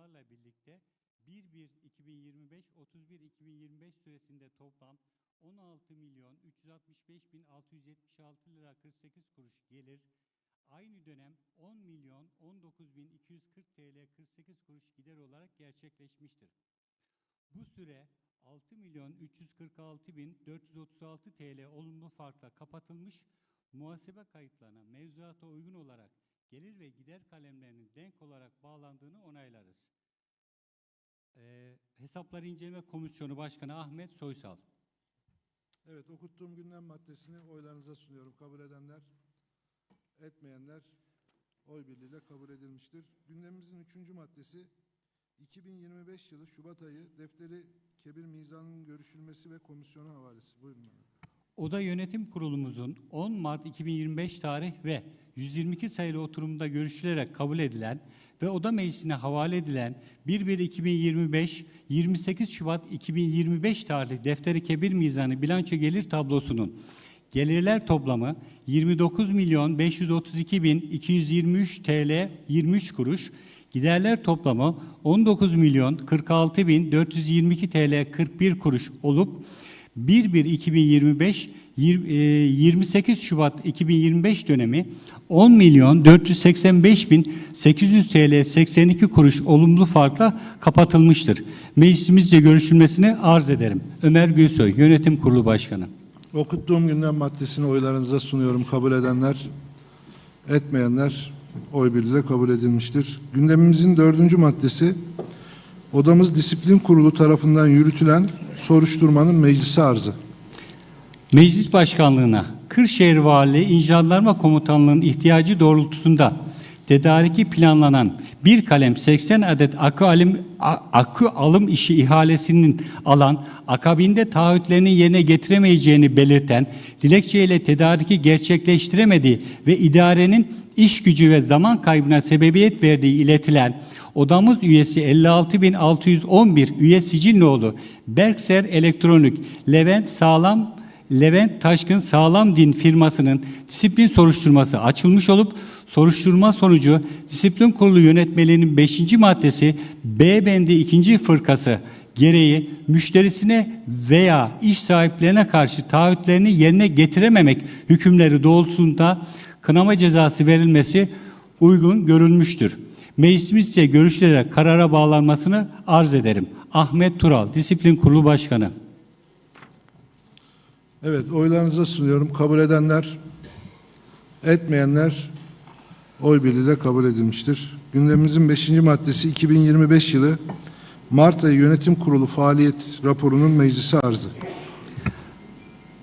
zamlarla birlikte 1-1-2025-31-2025 süresinde toplam 16 milyon 365 bin 676 lira 48 kuruş gelir, aynı dönem 10 milyon 19 bin 240 TL 48 kuruş gider olarak gerçekleşmiştir. Bu süre 6 milyon 346 bin 436 TL olumlu farkla kapatılmış, muhasebe kayıtlarına mevzuata uygun olarak gelir ve gider kalemlerinin denk olarak bağlandığını onaylarız. Ee, Hesapları İnceleme Komisyonu Başkanı Ahmet Soysal. Evet, okuttuğum gündem maddesini oylarınıza sunuyorum. Kabul edenler, etmeyenler oy birliğiyle kabul edilmiştir. Gündemimizin üçüncü maddesi 2025 yılı Şubat ayı defteri kebir mizanının görüşülmesi ve komisyona havalesi. Buyurun. Oda Yönetim Kurulumuzun 10 Mart 2025 tarih ve 122 sayılı oturumda görüşülerek kabul edilen ve Oda Meclisi'ne havale edilen 1-1-2025, 28 Şubat 2025 tarihli Defteri Kebir Mizanı bilanço gelir tablosunun gelirler toplamı 29 milyon 532 bin 223 TL 23 kuruş, giderler toplamı 19 milyon 46 bin 422 TL 41 kuruş olup 1-1-2025 yir- e, 28 Şubat 2025 dönemi 10 milyon 485 bin 800 TL 82 kuruş olumlu farkla kapatılmıştır. Meclisimizce görüşülmesini arz ederim. Ömer Gülsoy, Yönetim Kurulu Başkanı. Okuttuğum gündem maddesini oylarınıza sunuyorum. Kabul edenler, etmeyenler oy birliğiyle kabul edilmiştir. Gündemimizin dördüncü maddesi Odamız Disiplin Kurulu tarafından yürütülen soruşturmanın meclisi arzı. Meclis Başkanlığına Kırşehir Valiliği İnşaatlanma Komutanlığı'nın ihtiyacı doğrultusunda tedariki planlanan bir kalem 80 adet akü alım, akü alım işi ihalesinin alan akabinde taahhütlerini yerine getiremeyeceğini belirten dilekçeyle tedariki gerçekleştiremediği ve idarenin iş gücü ve zaman kaybına sebebiyet verdiği iletilen Odamız üyesi 56.611 üye Sicilnoğlu Berkser Elektronik Levent Sağlam Levent Taşkın Sağlam Din firmasının disiplin soruşturması açılmış olup soruşturma sonucu Disiplin Kurulu yönetmeliğinin 5. maddesi B bendi 2. fırkası gereği müşterisine veya iş sahiplerine karşı taahhütlerini yerine getirememek hükümleri doğrultusunda kınama cezası verilmesi uygun görülmüştür. Meclisimizce görüşlerek karara bağlanmasını arz ederim. Ahmet Tural, Disiplin Kurulu Başkanı. Evet, oylarınıza sunuyorum. Kabul edenler, etmeyenler oy birliğiyle kabul edilmiştir. Gündemimizin beşinci maddesi 2025 yılı Mart ayı yönetim kurulu faaliyet raporunun meclisi arzı.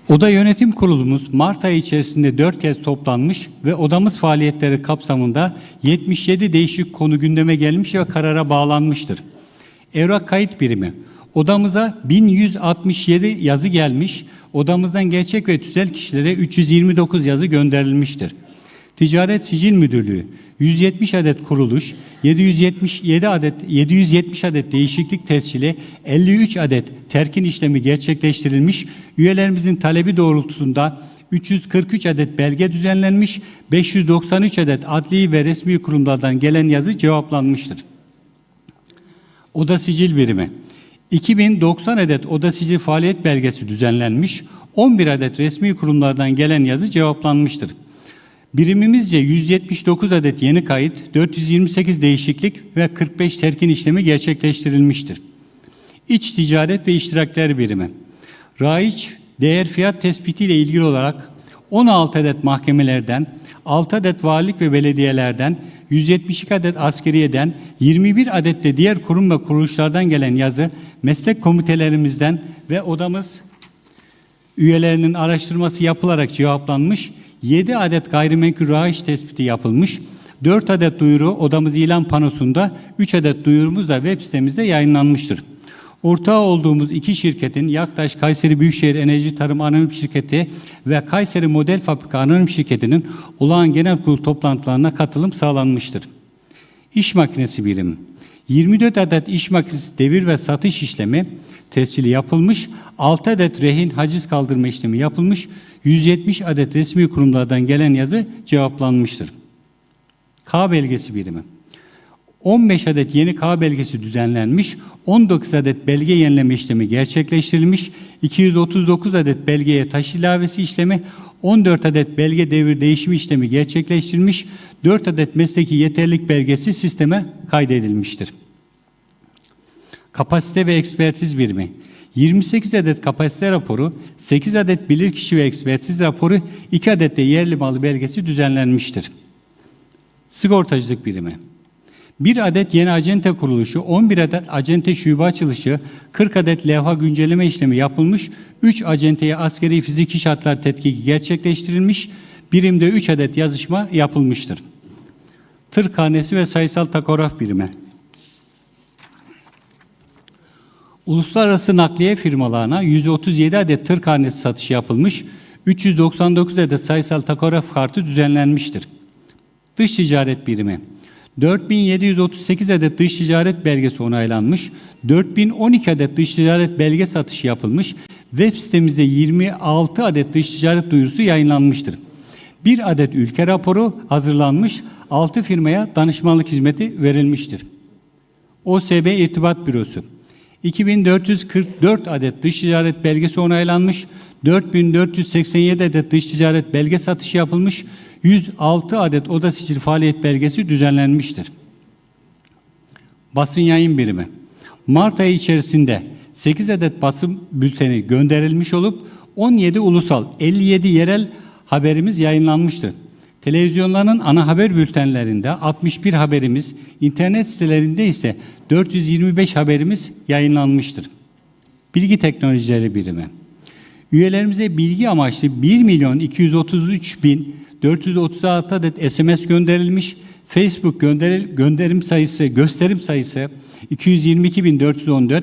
Oda Yönetim Kurulumuz Mart ayı içerisinde 4 kez toplanmış ve odamız faaliyetleri kapsamında 77 değişik konu gündeme gelmiş ve karara bağlanmıştır. Evrak kayıt birimi. Odamıza 1167 yazı gelmiş, odamızdan gerçek ve tüzel kişilere 329 yazı gönderilmiştir. Ticaret Sicil Müdürlüğü 170 adet kuruluş, 777 adet 770 adet değişiklik tescili, 53 adet terkin işlemi gerçekleştirilmiş. Üyelerimizin talebi doğrultusunda 343 adet belge düzenlenmiş, 593 adet adli ve resmi kurumlardan gelen yazı cevaplanmıştır. Oda Sicil Birimi 2090 adet Oda Sicil faaliyet belgesi düzenlenmiş, 11 adet resmi kurumlardan gelen yazı cevaplanmıştır. Birimimizce 179 adet yeni kayıt, 428 değişiklik ve 45 terkin işlemi gerçekleştirilmiştir. İç ticaret ve iştirakler birimi. Raiç değer fiyat tespiti ile ilgili olarak 16 adet mahkemelerden, 6 adet valilik ve belediyelerden, 172 adet askeriyeden, 21 adet de diğer kurum ve kuruluşlardan gelen yazı meslek komitelerimizden ve odamız üyelerinin araştırması yapılarak cevaplanmış, 7 adet gayrimenkul raiç tespiti yapılmış, 4 adet duyuru odamız ilan panosunda, 3 adet duyurumuz da web sitemizde yayınlanmıştır. Ortağı olduğumuz iki şirketin Yaktaş Kayseri Büyükşehir Enerji Tarım Anonim Şirketi ve Kayseri Model Fabrika Anonim Şirketi'nin olağan genel kurul toplantılarına katılım sağlanmıştır. İş makinesi birimi. 24 adet iş makinesi devir ve satış işlemi tescili yapılmış, 6 adet rehin haciz kaldırma işlemi yapılmış, 170 adet resmi kurumlardan gelen yazı cevaplanmıştır. K belgesi birimi. 15 adet yeni K belgesi düzenlenmiş, 19 adet belge yenileme işlemi gerçekleştirilmiş, 239 adet belgeye taş ilavesi işlemi, 14 adet belge devir değişimi işlemi gerçekleştirilmiş, 4 adet mesleki yeterlilik belgesi sisteme kaydedilmiştir. Kapasite ve ekspertiz birimi. 28 adet kapasite raporu, 8 adet bilirkişi ve ekspertiz raporu, 2 adet de yerli malı belgesi düzenlenmiştir. Sigortacılık birimi. 1 adet yeni acente kuruluşu, 11 adet acente şube açılışı, 40 adet levha güncelleme işlemi yapılmış, 3 acenteye askeri fiziki şartlar tetkiki gerçekleştirilmiş, birimde 3 adet yazışma yapılmıştır. Tır karnesi ve sayısal takograf birimi. Uluslararası nakliye firmalarına 137 adet tır karnesi satışı yapılmış, 399 adet sayısal takograf kartı düzenlenmiştir. Dış ticaret birimi. 4738 adet dış ticaret belgesi onaylanmış, 4012 adet dış ticaret belge satışı yapılmış, web sitemizde 26 adet dış ticaret duyurusu yayınlanmıştır. Bir adet ülke raporu hazırlanmış, 6 firmaya danışmanlık hizmeti verilmiştir. OSB İrtibat Bürosu. 2444 adet dış ticaret belgesi onaylanmış, 4487 adet dış ticaret belge satışı yapılmış, 106 adet oda sicil faaliyet belgesi düzenlenmiştir. Basın yayın birimi. Mart ayı içerisinde 8 adet basın bülteni gönderilmiş olup 17 ulusal, 57 yerel haberimiz yayınlanmıştır. Televizyonların ana haber bültenlerinde 61 haberimiz, internet sitelerinde ise 425 haberimiz yayınlanmıştır. Bilgi Teknolojileri Birimi. Üyelerimize bilgi amaçlı 1 milyon 233 bin 436 adet SMS gönderilmiş. Facebook gönderil, gönderim sayısı, gösterim sayısı 222.414,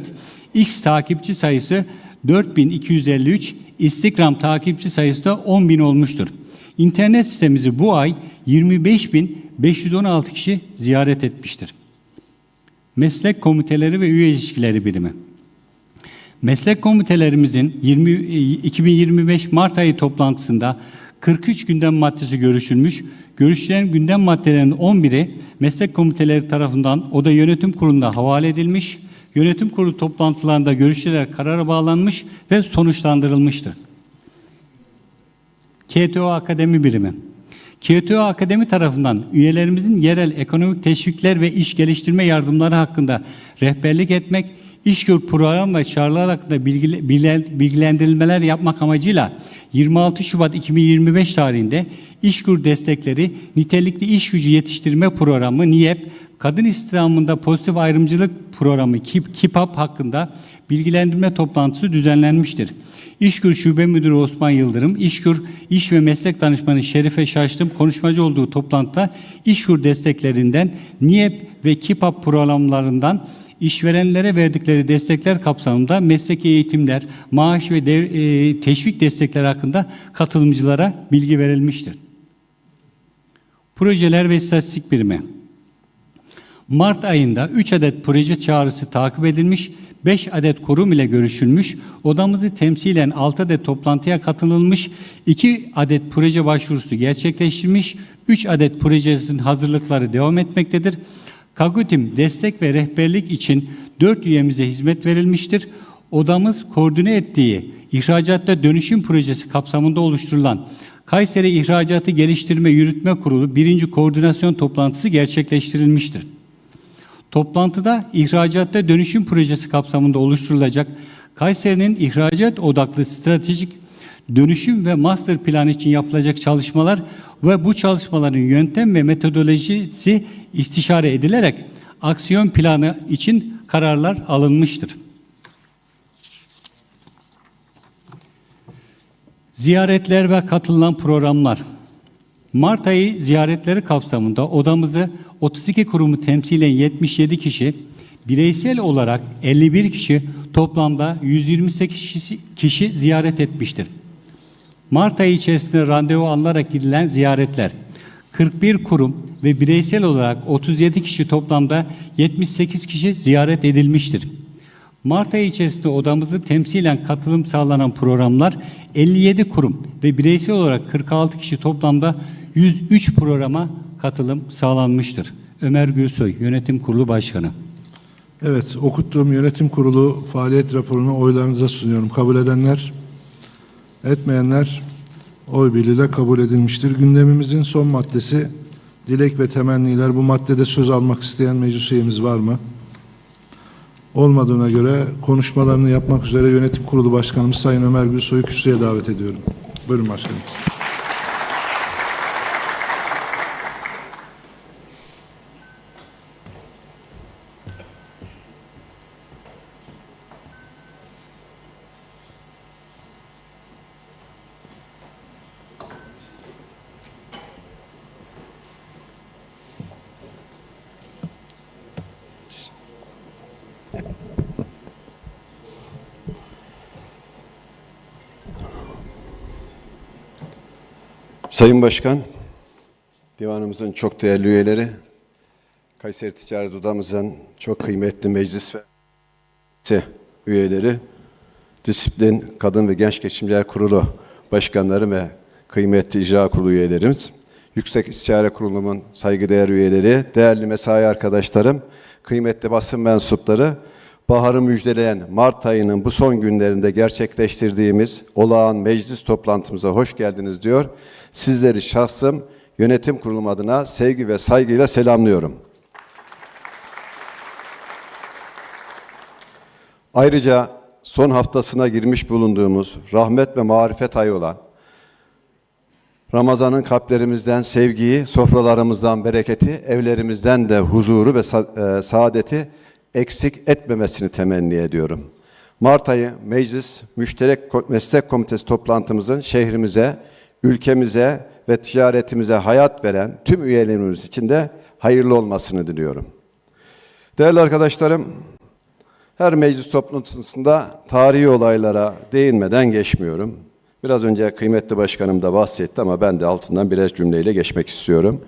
X takipçi sayısı 4253, Instagram takipçi sayısı da 10.000 olmuştur. İnternet sitemizi bu ay 25.516 kişi ziyaret etmiştir. Meslek komiteleri ve üye ilişkileri birimi. Meslek komitelerimizin 20, 2025 Mart ayı toplantısında 43 gündem maddesi görüşülmüş. Görüşülen gündem maddelerinin 11'i meslek komiteleri tarafından Oda Yönetim Kurulu'nda havale edilmiş. Yönetim Kurulu toplantılarında görüşmeler karara bağlanmış ve sonuçlandırılmıştır. KTO Akademi Birimi. KTO Akademi tarafından üyelerimizin yerel ekonomik teşvikler ve iş geliştirme yardımları hakkında rehberlik etmek, İşkur program ve çağrılar hakkında bilgi- bilgilen- bilgilendirilmeler yapmak amacıyla 26 Şubat 2025 tarihinde İşkur destekleri nitelikli iş gücü yetiştirme programı NİEP, kadın istihdamında pozitif ayrımcılık programı KİP, KİPAP hakkında bilgilendirme toplantısı düzenlenmiştir. İşkur Şube Müdürü Osman Yıldırım, İşkur İş ve Meslek Danışmanı Şerife Şaştım konuşmacı olduğu toplantıda İşkur desteklerinden NİEP ve KİPAP programlarından işverenlere verdikleri destekler kapsamında mesleki eğitimler, maaş ve dev, e, teşvik destekleri hakkında katılımcılara bilgi verilmiştir. Projeler ve istatistik birimi. Mart ayında 3 adet proje çağrısı takip edilmiş, 5 adet kurum ile görüşülmüş, odamızı temsilen 6 adet toplantıya katılılmış, 2 adet proje başvurusu gerçekleştirilmiş, 3 adet projesinin hazırlıkları devam etmektedir. Kagutim destek ve rehberlik için 4 üyemize hizmet verilmiştir. Odamız koordine ettiği ihracatta dönüşüm projesi kapsamında oluşturulan Kayseri İhracatı Geliştirme Yürütme Kurulu 1. koordinasyon toplantısı gerçekleştirilmiştir. Toplantıda ihracatta dönüşüm projesi kapsamında oluşturulacak Kayseri'nin ihracat odaklı stratejik dönüşüm ve master plan için yapılacak çalışmalar ve bu çalışmaların yöntem ve metodolojisi istişare edilerek aksiyon planı için kararlar alınmıştır. Ziyaretler ve katılılan programlar. Mart ayı ziyaretleri kapsamında odamızı 32 kurumu temsilen 77 kişi, bireysel olarak 51 kişi toplamda 128 kişi, kişi ziyaret etmiştir. Mart ayı içerisinde randevu alınarak gidilen ziyaretler 41 kurum ve bireysel olarak 37 kişi toplamda 78 kişi ziyaret edilmiştir. Mart ayı içerisinde odamızı temsilen katılım sağlanan programlar 57 kurum ve bireysel olarak 46 kişi toplamda 103 programa katılım sağlanmıştır. Ömer Gülsoy, Yönetim Kurulu Başkanı. Evet, okuttuğum yönetim kurulu faaliyet raporunu oylarınıza sunuyorum. Kabul edenler, etmeyenler oy birliğiyle kabul edilmiştir. Gündemimizin son maddesi dilek ve temenniler. Bu maddede söz almak isteyen meclis üyemiz var mı? Olmadığına göre konuşmalarını yapmak üzere yönetim kurulu başkanımız Sayın Ömer Gülsoy'u kürsüye davet ediyorum. Buyurun başkanım. Sayın Başkan, divanımızın çok değerli üyeleri, Kayseri Ticaret Odamızın çok kıymetli meclis ve üyeleri, Disiplin, Kadın ve Genç Geçimciler Kurulu başkanları ve kıymetli icra kurulu üyelerimiz, Yüksek İstişare Kurulu'nun saygıdeğer üyeleri, değerli mesai arkadaşlarım, kıymetli basın mensupları, baharı müjdeleyen Mart ayının bu son günlerinde gerçekleştirdiğimiz olağan meclis toplantımıza hoş geldiniz diyor. Sizleri şahsım yönetim kurulum adına sevgi ve saygıyla selamlıyorum. Ayrıca son haftasına girmiş bulunduğumuz rahmet ve marifet ayı olan Ramazan'ın kalplerimizden sevgiyi, sofralarımızdan bereketi, evlerimizden de huzuru ve sa- e, saadeti eksik etmemesini temenni ediyorum. Mart ayı Meclis Müşterek Meslek Komitesi toplantımızın şehrimize, ülkemize ve ticaretimize hayat veren tüm üyelerimiz için de hayırlı olmasını diliyorum. Değerli arkadaşlarım, her meclis toplantısında tarihi olaylara değinmeden geçmiyorum. Biraz önce kıymetli başkanım da bahsetti ama ben de altından birer cümleyle geçmek istiyorum.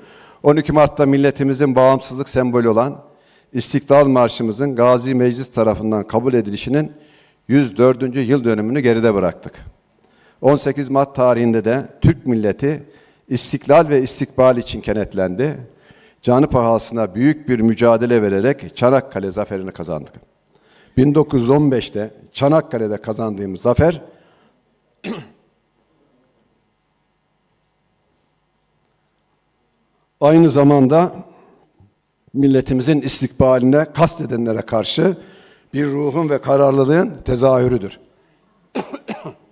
12 Mart'ta milletimizin bağımsızlık sembolü olan İstiklal Marşımızın Gazi Meclis tarafından kabul edilişinin 104. yıl dönümünü geride bıraktık. 18 Mart tarihinde de Türk milleti istiklal ve istikbal için kenetlendi. Canı pahasına büyük bir mücadele vererek Çanakkale zaferini kazandık. 1915'te Çanakkale'de kazandığımız zafer aynı zamanda milletimizin istikbaline kastedenlere karşı bir ruhun ve kararlılığın tezahürüdür.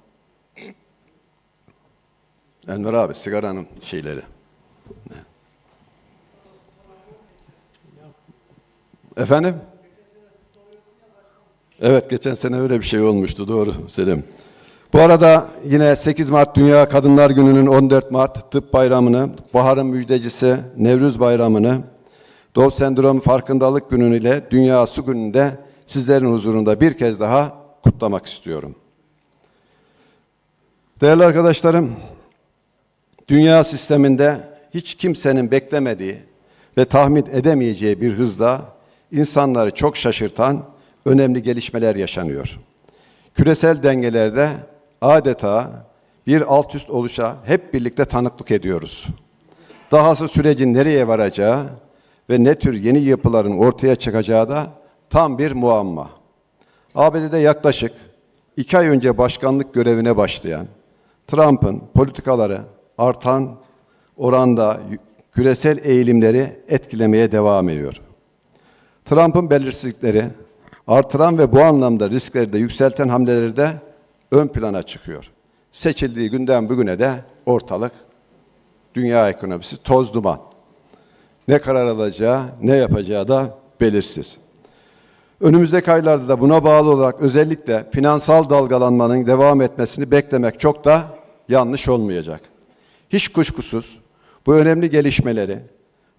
Enver abi sigaranın şeyleri. Efendim? Evet geçen sene öyle bir şey olmuştu doğru Selim. Bu arada yine 8 Mart Dünya Kadınlar Günü'nün 14 Mart Tıp Bayramı'nı, Bahar'ın müjdecisi Nevruz Bayramı'nı, Down Sendromu Farkındalık Günü ile Dünya Su Günü'nde sizlerin huzurunda bir kez daha kutlamak istiyorum. Değerli arkadaşlarım, dünya sisteminde hiç kimsenin beklemediği ve tahmin edemeyeceği bir hızla insanları çok şaşırtan önemli gelişmeler yaşanıyor. Küresel dengelerde adeta bir alt üst oluşa hep birlikte tanıklık ediyoruz. Dahası sürecin nereye varacağı ve ne tür yeni yapıların ortaya çıkacağı da tam bir muamma. ABD'de yaklaşık iki ay önce başkanlık görevine başlayan Trump'ın politikaları artan oranda küresel eğilimleri etkilemeye devam ediyor. Trump'ın belirsizlikleri artıran ve bu anlamda riskleri de yükselten hamleleri de ön plana çıkıyor. Seçildiği günden bugüne de ortalık dünya ekonomisi toz duman. Ne karar alacağı, ne yapacağı da belirsiz. Önümüzdeki aylarda da buna bağlı olarak özellikle finansal dalgalanmanın devam etmesini beklemek çok da yanlış olmayacak. Hiç kuşkusuz bu önemli gelişmeleri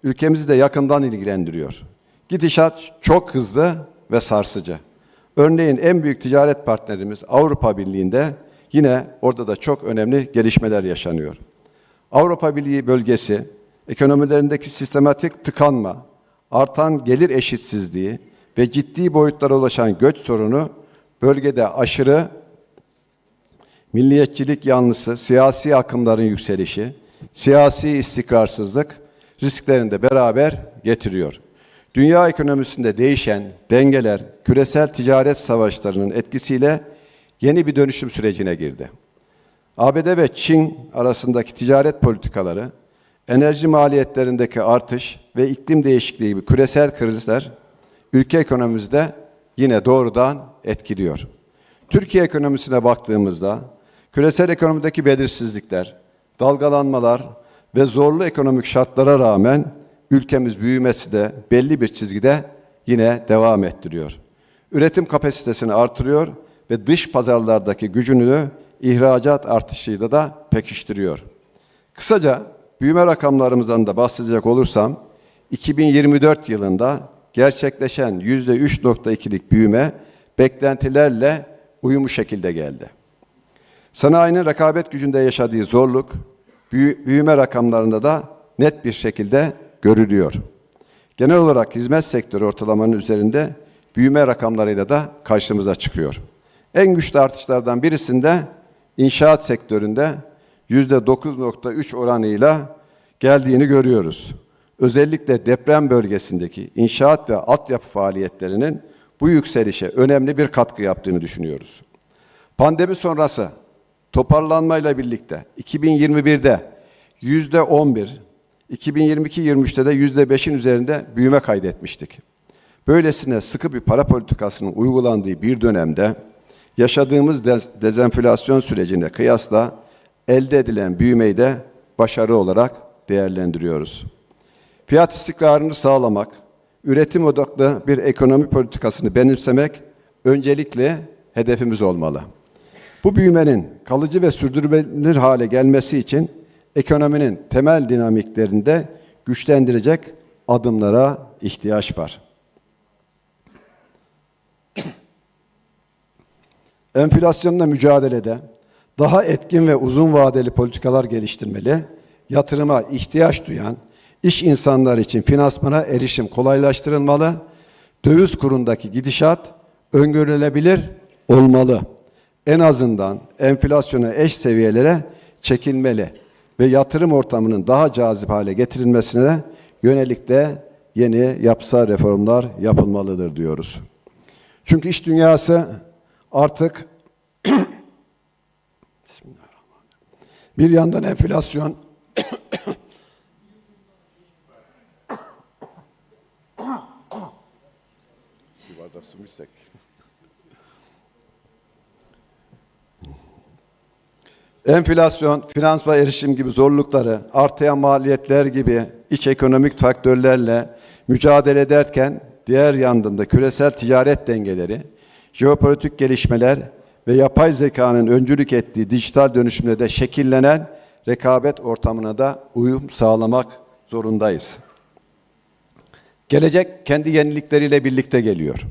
ülkemizi de yakından ilgilendiriyor. Gidişat çok hızlı ve sarsıcı. Örneğin en büyük ticaret partnerimiz Avrupa Birliği'nde yine orada da çok önemli gelişmeler yaşanıyor. Avrupa Birliği bölgesi ekonomilerindeki sistematik tıkanma, artan gelir eşitsizliği ve ciddi boyutlara ulaşan göç sorunu bölgede aşırı milliyetçilik yanlısı siyasi akımların yükselişi, siyasi istikrarsızlık risklerini de beraber getiriyor. Dünya ekonomisinde değişen dengeler küresel ticaret savaşlarının etkisiyle yeni bir dönüşüm sürecine girdi. ABD ve Çin arasındaki ticaret politikaları, enerji maliyetlerindeki artış ve iklim değişikliği gibi küresel krizler ülke ekonomimizde yine doğrudan etkiliyor. Türkiye ekonomisine baktığımızda küresel ekonomideki belirsizlikler, dalgalanmalar ve zorlu ekonomik şartlara rağmen ülkemiz büyümesi de belli bir çizgide yine devam ettiriyor. Üretim kapasitesini artırıyor ve dış pazarlardaki gücünü ihracat artışıyla da pekiştiriyor. Kısaca büyüme rakamlarımızdan da bahsedecek olursam 2024 yılında gerçekleşen %3.2'lik büyüme beklentilerle uyumlu şekilde geldi. Sanayinin rekabet gücünde yaşadığı zorluk büyü- büyüme rakamlarında da net bir şekilde görülüyor. Genel olarak hizmet sektörü ortalamanın üzerinde büyüme rakamlarıyla da karşımıza çıkıyor. En güçlü artışlardan birisinde inşaat sektöründe %9.3 oranıyla geldiğini görüyoruz. Özellikle deprem bölgesindeki inşaat ve altyapı faaliyetlerinin bu yükselişe önemli bir katkı yaptığını düşünüyoruz. Pandemi sonrası toparlanmayla birlikte 2021'de yüzde 11, 2022-23'te de yüzde 5'in üzerinde büyüme kaydetmiştik. Böylesine sıkı bir para politikasının uygulandığı bir dönemde yaşadığımız dez- dezenflasyon sürecine kıyasla elde edilen büyümeyi de başarı olarak değerlendiriyoruz. Fiyat istikrarını sağlamak, üretim odaklı bir ekonomi politikasını benimsemek öncelikle hedefimiz olmalı. Bu büyümenin kalıcı ve sürdürülebilir hale gelmesi için ekonominin temel dinamiklerinde güçlendirecek adımlara ihtiyaç var. Enflasyonla mücadelede daha etkin ve uzun vadeli politikalar geliştirmeli, yatırıma ihtiyaç duyan iş insanları için finansmana erişim kolaylaştırılmalı, döviz kurundaki gidişat öngörülebilir olmalı. En azından enflasyona eş seviyelere çekilmeli ve yatırım ortamının daha cazip hale getirilmesine yönelik de yeni yapısal reformlar yapılmalıdır diyoruz. Çünkü iş dünyası artık. Bir yandan enflasyon Bir bardak su Enflasyon, finansal erişim gibi zorlukları, artayan maliyetler gibi iç ekonomik faktörlerle mücadele ederken diğer yandan da küresel ticaret dengeleri, jeopolitik gelişmeler ve yapay zekanın öncülük ettiği dijital dönüşümle de şekillenen rekabet ortamına da uyum sağlamak zorundayız. Gelecek kendi yenilikleriyle birlikte geliyor.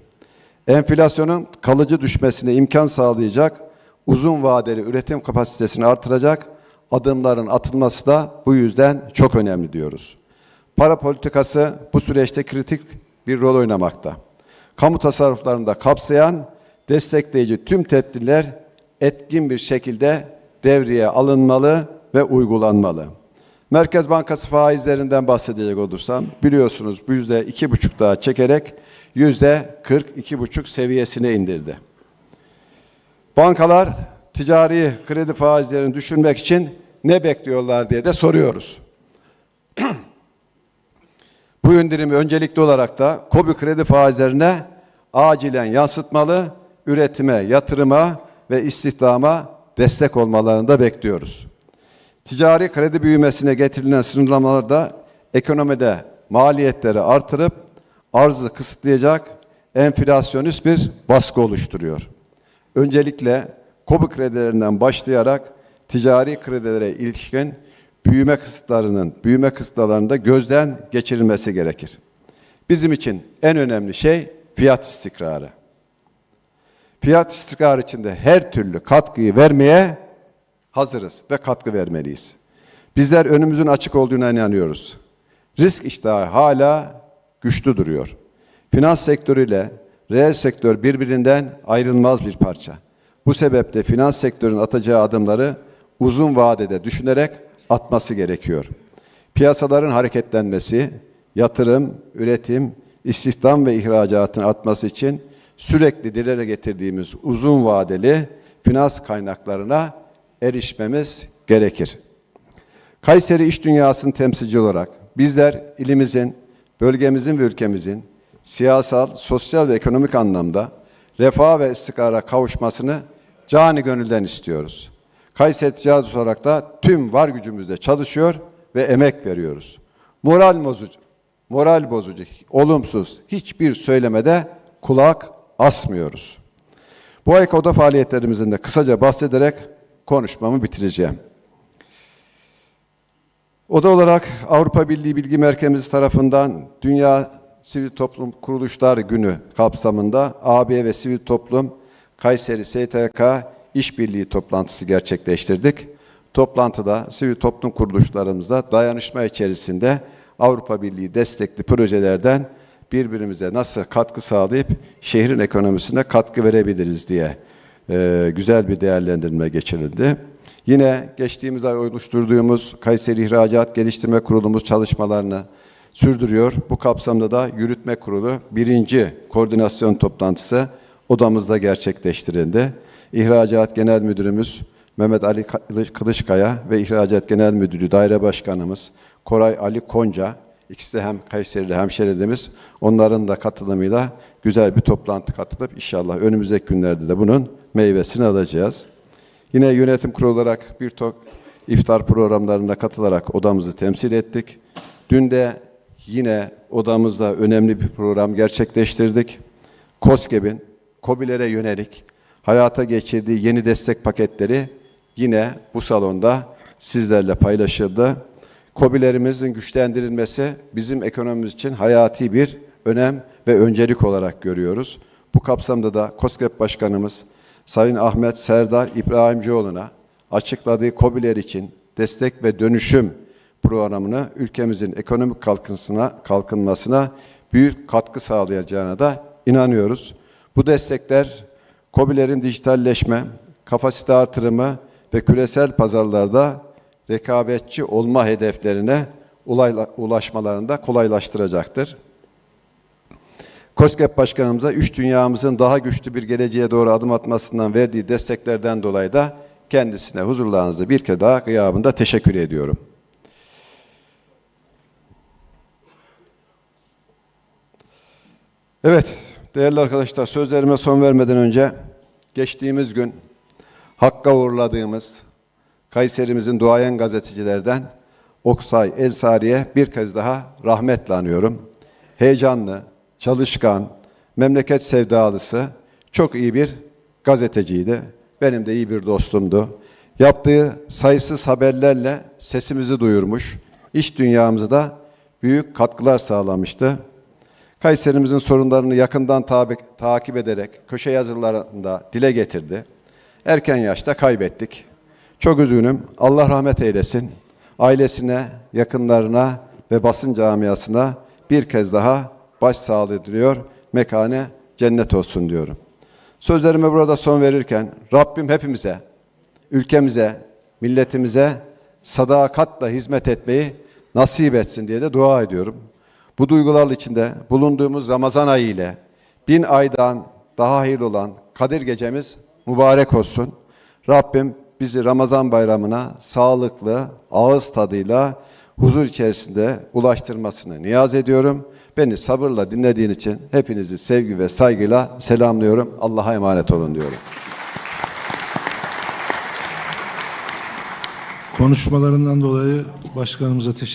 Enflasyonun kalıcı düşmesine imkan sağlayacak, uzun vadeli üretim kapasitesini artıracak adımların atılması da bu yüzden çok önemli diyoruz. Para politikası bu süreçte kritik bir rol oynamakta. Kamu tasarruflarını da kapsayan destekleyici tüm tedbirler etkin bir şekilde devreye alınmalı ve uygulanmalı. Merkez Bankası faizlerinden bahsedecek olursam biliyorsunuz yüzde iki buçuk daha çekerek yüzde kırk iki buçuk seviyesine indirdi. Bankalar ticari kredi faizlerini düşürmek için ne bekliyorlar diye de soruyoruz. Bu indirimi öncelikli olarak da KOBİ kredi faizlerine acilen yansıtmalı, üretime, yatırıma ve istihdama destek olmalarını da bekliyoruz. Ticari kredi büyümesine getirilen sınırlamalar da ekonomide maliyetleri artırıp arzı kısıtlayacak enflasyonist bir baskı oluşturuyor. Öncelikle KOBİ kredilerinden başlayarak ticari kredilere ilişkin büyüme kısıtlarının, büyüme kısıtlarının da gözden geçirilmesi gerekir. Bizim için en önemli şey fiyat istikrarı. Fiyat istikrarı içinde her türlü katkıyı vermeye hazırız ve katkı vermeliyiz. Bizler önümüzün açık olduğuna inanıyoruz. Risk iştahı hala güçlü duruyor. Finans sektörüyle reel sektör birbirinden ayrılmaz bir parça. Bu sebeple finans sektörün atacağı adımları uzun vadede düşünerek atması gerekiyor. Piyasaların hareketlenmesi, yatırım, üretim, istihdam ve ihracatın artması için sürekli dile getirdiğimiz uzun vadeli finans kaynaklarına erişmemiz gerekir. Kayseri iş dünyasının temsilci olarak bizler ilimizin, bölgemizin ve ülkemizin siyasal, sosyal ve ekonomik anlamda refah ve istikrara kavuşmasını cani gönülden istiyoruz. Kayseri Ticaret olarak da tüm var gücümüzle çalışıyor ve emek veriyoruz. Moral bozucu, moral bozucu, olumsuz hiçbir söylemede kulak asmıyoruz. Bu ayki oda faaliyetlerimizin de kısaca bahsederek konuşmamı bitireceğim. Oda olarak Avrupa Birliği Bilgi Merkezimiz tarafından Dünya Sivil Toplum Kuruluşlar Günü kapsamında AB ve Sivil Toplum Kayseri STK İşbirliği toplantısı gerçekleştirdik. Toplantıda sivil toplum kuruluşlarımızla dayanışma içerisinde Avrupa Birliği destekli projelerden birbirimize nasıl katkı sağlayıp şehrin ekonomisine katkı verebiliriz diye e, güzel bir değerlendirme geçirildi. Yine geçtiğimiz ay oluşturduğumuz Kayseri İhracat Geliştirme Kurulumuz çalışmalarını sürdürüyor. Bu kapsamda da Yürütme Kurulu birinci koordinasyon toplantısı odamızda gerçekleştirildi. İhracat Genel Müdürümüz Mehmet Ali Kılıçkaya ve İhracat Genel Müdürü Daire Başkanımız Koray Ali Konca, ikisi de hem Kayserili hemşerilerimiz, onların da katılımıyla güzel bir toplantı katılıp inşallah önümüzdeki günlerde de bunun meyvesini alacağız. Yine yönetim kurulu olarak bir iftar programlarına katılarak odamızı temsil ettik. Dün de yine odamızda önemli bir program gerçekleştirdik. KOSGEB'in KOBİ'lere yönelik hayata geçirdiği yeni destek paketleri yine bu salonda sizlerle paylaşıldı. KOBİ'lerimizin güçlendirilmesi bizim ekonomimiz için hayati bir önem ve öncelik olarak görüyoruz. Bu kapsamda da KOSGEB Başkanımız Sayın Ahmet Serdar İbrahimcioğlu'na açıkladığı KOBİ'ler için destek ve dönüşüm programını ülkemizin ekonomik kalkınmasına, kalkınmasına büyük katkı sağlayacağına da inanıyoruz. Bu destekler KOBİ'lerin dijitalleşme, kapasite artırımı ve küresel pazarlarda rekabetçi olma hedeflerine ulaşmalarını da kolaylaştıracaktır. KOSGEB Başkanımıza üç dünyamızın daha güçlü bir geleceğe doğru adım atmasından verdiği desteklerden dolayı da kendisine huzurlarınızda bir kere daha gıyabında teşekkür ediyorum. Evet, değerli arkadaşlar sözlerime son vermeden önce geçtiğimiz gün Hakk'a uğurladığımız Kayserimizin duayen gazetecilerden Oksay Ensari'ye bir kez daha rahmetle anıyorum. Heyecanlı, çalışkan, memleket sevdalısı, çok iyi bir gazeteciydi. Benim de iyi bir dostumdu. Yaptığı sayısız haberlerle sesimizi duyurmuş, iş dünyamıza da büyük katkılar sağlamıştı. Kayserimizin sorunlarını yakından tabi, takip ederek köşe yazılarında dile getirdi. Erken yaşta kaybettik. Çok üzgünüm. Allah rahmet eylesin. Ailesine, yakınlarına ve basın camiasına bir kez daha başsağlığı diliyor. Mekane cennet olsun diyorum. Sözlerime burada son verirken Rabbim hepimize, ülkemize, milletimize sadakatla hizmet etmeyi nasip etsin diye de dua ediyorum. Bu duygular içinde bulunduğumuz Ramazan ayı ile bin aydan daha hayırlı olan Kadir gecemiz mübarek olsun. Rabbim bizi Ramazan bayramına sağlıklı, ağız tadıyla huzur içerisinde ulaştırmasını niyaz ediyorum. Beni sabırla dinlediğin için hepinizi sevgi ve saygıyla selamlıyorum. Allah'a emanet olun diyorum. Konuşmalarından dolayı başkanımıza teşekkür